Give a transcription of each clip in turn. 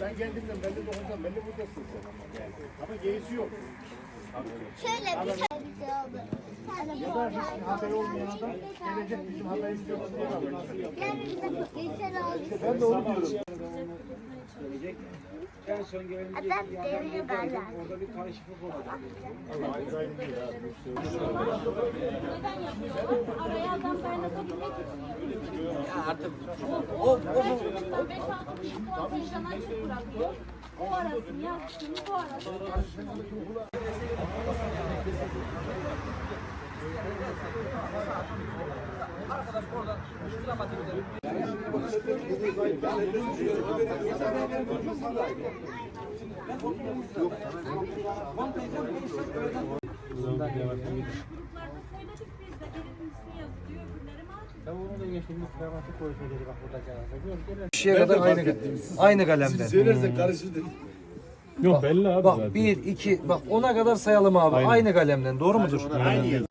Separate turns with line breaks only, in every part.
Ben geldiğimden belli dokuzdan belli buradasın sen. Ama geysi yok.
Şöyle bir şey.
Ya haber olmayan adam gelecek bizim haber istiyoruz diye. Ben de onu diyorum.
En son gelen
Adam devri derler.
orada bir karışıklık oldu.
Araya adam kaynatabilmek için.
O, o, bu,
5-6 kişi kontenjan açık bırakıyor. O arasını yaptığını bu arasını
arkadaş
kişiye kadar aynı aynı kalemden.
Söylersek karışır dedik.
Yok belli abi
Bak
zaten.
1 2 bak ona kadar sayalım abi. Aynı kalemden. Doğru mudur?
Aynı yazı.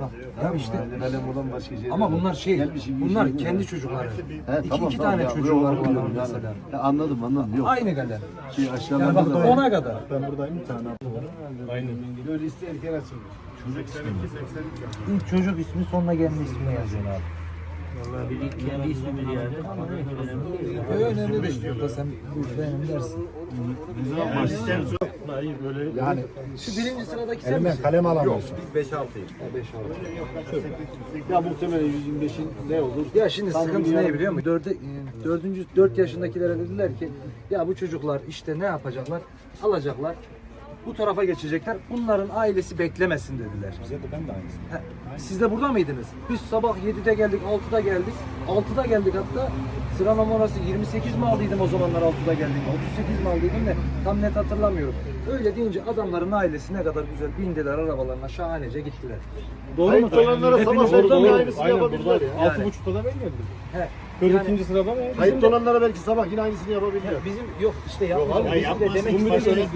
Bak, ya işte
Kalem olan başka şey.
ama bunlar şey
Gelmişim, bir
bunlar
şey
kendi çocukları.
He,
iki
tamam,
iki
tamam
tane
ya,
çocuğu var
yani.
mesela.
Ya anladım anladım. Yok.
Aynı kalem.
Şey
Yani
aşağılarda
bak
da var.
ona kadar.
Ben buradayım bir tane. Aynen.
Böyle isterken açılmış. Çocuk 82 82.
İlk çocuk ismi sonuna gelme ismini yazıyorsun abi.
Kendi ismimiz yani.
Öyle önemli değil. Burada sen bu benim dersin.
Asistan çok.
Hayır böyle
Yani şu birinci sıradaki sen misin?
kalem alamıyorsun.
5-6'yım.
Ya muhtemelen 125'in ne olur?
Ya şimdi
Tam
sıkıntı ne biliyor musun? Dörde, e, dördüncü, dört yaşındakilere dediler ki ya bu çocuklar işte ne yapacaklar? Alacaklar. Bu tarafa geçecekler. Bunların ailesi beklemesin dediler.
bize de ben de aynısını.
He, Siz de burada mıydınız? Biz sabah 7'de geldik, 6'da geldik. 6'da geldik hatta. Sıra numarası 28 mi aldıydım o zamanlar 6'da geldik. 38 mi aldıydım da tam net hatırlamıyorum. Öyle deyince adamların ailesi ne kadar güzel bindiler arabalarına şahanece gittiler. Doğru mu?
Kayıtlı olanlara
Hepiniz
sabah
orada mıydınız?
aynısını
Aynen
yapabilirler
burada.
ya.
Altı buçukta da ben geldim.
He.
42. sırada mı?
Kayıtlı olanlara belki sabah yine aynısını yapabilirler.
Bizim yok işte yapmayacağız.
abi,
Bizim de demek istediğimiz.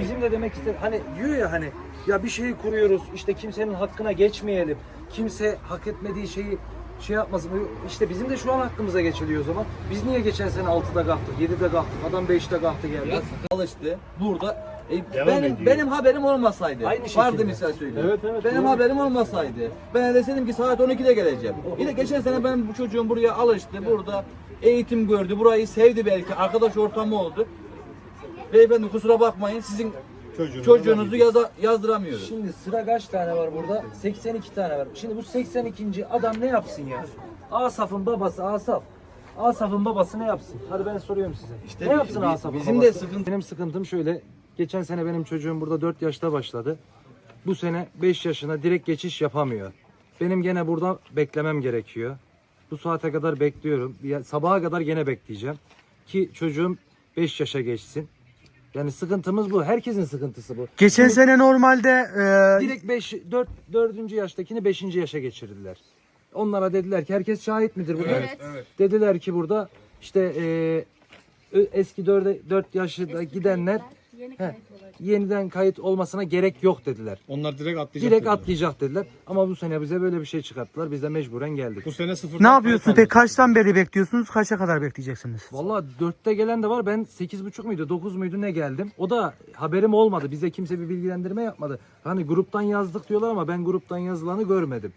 Bizim de demek istediğimiz hani diyor ya hani ya bir şeyi kuruyoruz işte kimsenin hakkına geçmeyelim. Kimse hak etmediği şeyi şey yapmasın. İşte bizim de şu an hakkımıza geçiliyor o zaman. Biz niye geçen sene 6'da kalktık, 7'de kalktık, adam 5'te kalktı geldi.
Alıştı. Burada e,
Devam
benim
ediyor.
benim haberim olmasaydı.
Aynı şekilde.
Vardı misal söyleyeyim.
Evet, evet,
Benim
doğru.
haberim olmasaydı. Ben deseydim ki saat 12'de geleceğim. Yine geçen sene ben bu çocuğum buraya alıştı. Burada eğitim gördü. Burayı sevdi belki. Arkadaş ortamı oldu. Beyefendi kusura bakmayın. Sizin çocuğunuzu yaza, yazdıramıyoruz.
Şimdi sıra kaç tane var burada? 82 tane var. Şimdi bu 82. adam ne yapsın ya? Asaf'ın babası Asaf. Asaf'ın babası ne yapsın? Hadi ben soruyorum size.
İşte
ne yapsın Asaf'ın
bizim
babası?
de sıkıntı-
Benim sıkıntım şöyle. Geçen sene benim çocuğum burada 4 yaşta başladı. Bu sene 5 yaşına direkt geçiş yapamıyor. Benim gene burada beklemem gerekiyor. Bu saate kadar bekliyorum. Ya, sabaha kadar gene bekleyeceğim. Ki çocuğum 5 yaşa geçsin. Yani sıkıntımız bu. Herkesin sıkıntısı bu.
Geçen sene normalde e,
Direkt 5 4 4. yaştakini 5. yaşa geçirdiler. Onlara dediler ki herkes şahit midir burada? Dediler ki burada işte e, ö- eski 4 4 yaşında gidenler
Yeni kayıt olacak.
yeniden kayıt olmasına gerek yok dediler.
Onlar direkt atlayacak.
Direkt
dediler.
atlayacak dediler. Ama bu sene bize böyle bir şey çıkarttılar. Biz de mecburen geldik.
Bu sene sıfır.
ne yapıyorsunuz peki kaçtan beri bekliyorsunuz kaça kadar bekleyeceksiniz?
Vallahi 4'te gelen de var. Ben 8.30 muydu 9 muydu ne geldim. O da haberim olmadı. Bize kimse bir bilgilendirme yapmadı. Hani gruptan yazdık diyorlar ama ben gruptan yazılanı görmedim.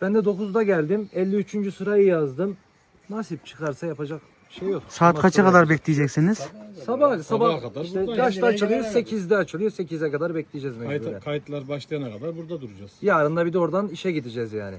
Ben de 9'da geldim. 53. sırayı yazdım. Nasip çıkarsa yapacak şey yok.
Saat kaça kadar bekleyeceksiniz?
Sabah sabah
Sabaha kadar
işte
buradayız.
kaçta açılıyor? 8'de açılıyor. 8'e kadar bekleyeceğiz mecburen.
Kayıt, kayıtlar başlayana kadar burada duracağız.
Yarın da bir de oradan işe gideceğiz yani.